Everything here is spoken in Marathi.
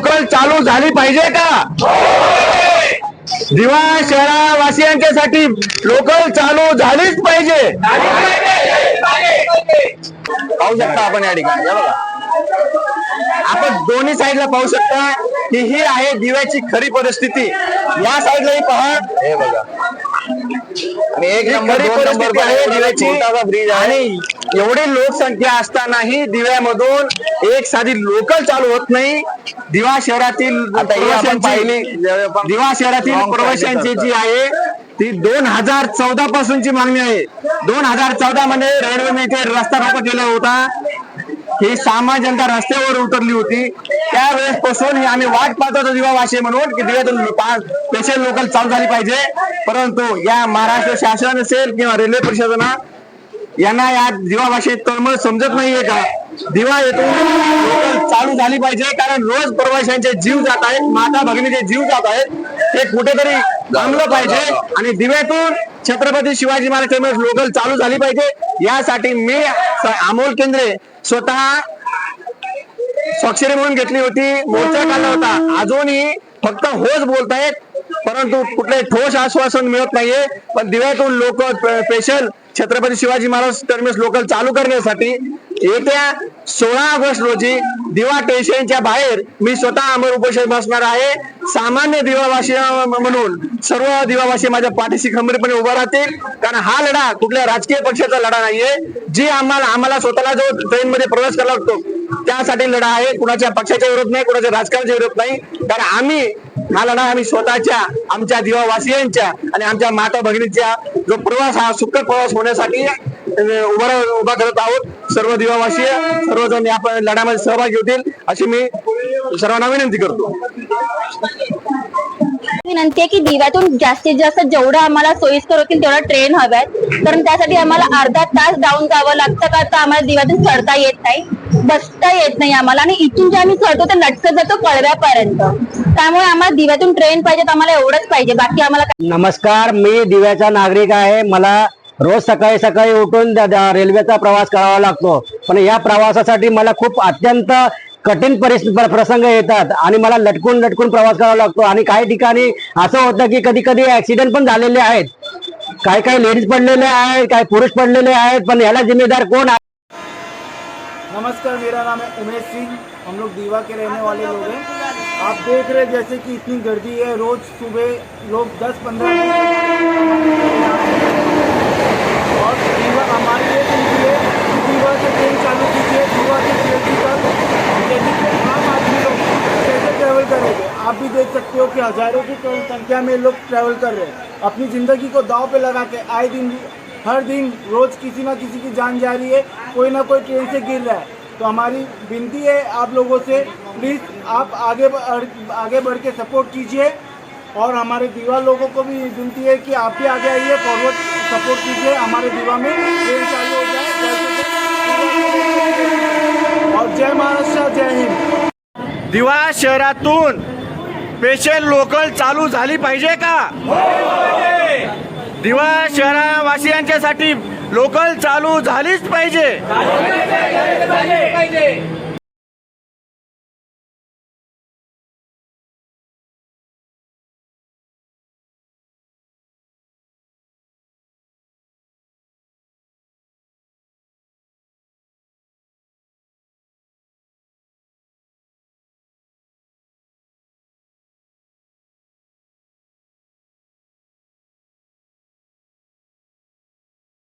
लोकल चालू झाली पाहिजे का? दिवा शहरावासियांच्यासाठी लोकल चालू झालीच पाहिजे. पाहू शकता आपण या ठिकाणी आपण दोन्ही साईडला पाहू शकता की ही आहे दिव्याची खरी परिस्थिती. या साईडलाही पहा. हे बघा. आणि एक नंबर एवढी लोकसंख्या असतानाही दिव्यामधून एक साधी लोकल चालू होत नाही. दिवा शहरातील दिवा शहरातील प्रवाशांची जी आहे ती दोन हजार चौदा पासूनची मागणी आहे. दोन हजार चौदा मध्ये रेल्वेने इथे रस्ता रोको केला होता. ही सामान्य जनता रस्त्यावर उतरली होती. त्यावेळेस पासून आम्ही वाट पाहतो दिवा वाशे म्हणून की दिव्यातून स्पेशल लोकल चालू झाली पाहिजे. परंतु या महाराष्ट्र शासन असेल किंवा रेल्वे प्रशासना यांना या दिवा भाषेत तळमळ समजत नाहीये का? दिवा येथून लोकल चालू झाली पाहिजे कारण रोज प्रवाशांचे जीव जात आहेत माता भगिनीचे जीव जात आहेत. हे कुठेतरी थांबलं पाहिजे. आणि दिव्यातून छत्रपती शिवाजी महाराज लोकल चालू झाली पाहिजे. यासाठी मी अमोल केंद्रे स्वतः स्वाक्षरी म्हणून घेतली होती. मोर्चा काढला होता. अजूनही फक्त होच बोलतायत परंतु कुठले ठोस आश्वासन मिळत नाहीये. पण दिव्यातून लोक special Chhatrapati Shivaji Maharaj terminus local चालू करण्यासाठी येत्या सोळा ऑगस्ट रोजी दिवा स्टेशनच्या बाहेर मी स्वतः अमर उपोषण बसणार आहे. सामान्य दिवावासी म्हणून सर्व दिवावासी माझ्या पाठीशी खंबीरपणे उभा राहतील. कारण हा लढा कुठल्या राजकीय पक्षाचा लढा नाहीये. जे आम्हाला आम्हाला स्वतःला जो ट्रेनमध्ये प्रवेश करावा लागतो त्यासाठी लढा आहे. कुणाच्या पक्षाच्या विरोध नाही कुणाच्या राजकारणाच्या विरोध नाही. कारण आम्ही हा लढा आम्ही स्वतःच्या आमच्या दिवावासियांच्या आणि आमच्या माता भगिनीच्या जो प्रवास हा सुखद प्रवास होण्यासाठी उभा उभा करत आहोत. सर्व दिवावासीय सर्वजण या प- लढ्यामध्ये सहभागी होतील. अशी मी सर्वांना विनंती करतो. विनंती आहे की दिव्यातून जास्तीत जास्त जेवढं आम्हाला सोयीस्कर होतील तेवढा ट्रेन हव्यात. कारण त्यासाठी आम्हाला अर्धा तास डाऊन जावं लागतं का? तर आम्हाला दिव्यातून चढता येत नाही. बसता येत नाही आम्हाला. आणि इथून जे आम्ही चढतो ते लटकत जातो कळव्यापर्यंत. त्यामुळे आम्हाला दिव्यातून ट्रेन पाहिजे तर आम्हाला एवढंच पाहिजे. बाकी आम्हाला नमस्कार मी दिव्याचा नागरिक आहे. मला रोज सकाळी सकाळी उठून रेल्वेचा प्रवास करावा लागतो. पण या प्रवासासाठी मला खूप अत्यंत कठीण परिस्थिती प्रसंग येतात आणि मला लटकून लटकून प्रवास करावा लागतो. आणि काही ठिकाणी असं होतं की कधी कधी ऍक्सिडेंट पण झालेले आहेत. काही काही लेडीज पडलेले आहेत काही पुरुष पडलेले आहेत पण याला जिम्मेदार कोण आहे? नमस्कार मेरा नाम है उमेश सिंह. हम लोग दीवा के रहने वाले लोग हैं। आप देख रहे हैं जैसे कि इतनी गर्दी है। रोज सुबह लोग 10 देख सकते हो कि हज़ारों की संख्या में लोग ट्रैवल कर रहे हैं। अपनी ज़िंदगी को दाव पे लगा के आए दिन, हर दिन रोज किसी ना किसी की जान जा रही है, कोई ना कोई ट्रेन से गिर रहा है। तो हमारी विनती है आप लोगों से प्लीज़ आप आगे बढ़- आगे बढ़ के सपोर्ट कीजिए। और हमारे दीवा लोगों को भी विनती है कि आप भी आगे आइए फॉरवर्ड सपोर्ट कीजिए हमारे दीवा में। ट्रेन चालू हो जाए और जय महाराष्ट्र, जय हिंद। दिवा शहरातून स्पेशल लोकल चालू झाली पाहिजे का? दिवा शहरावासियांच्यासाठी लोकल चालू झालीच पाहिजे.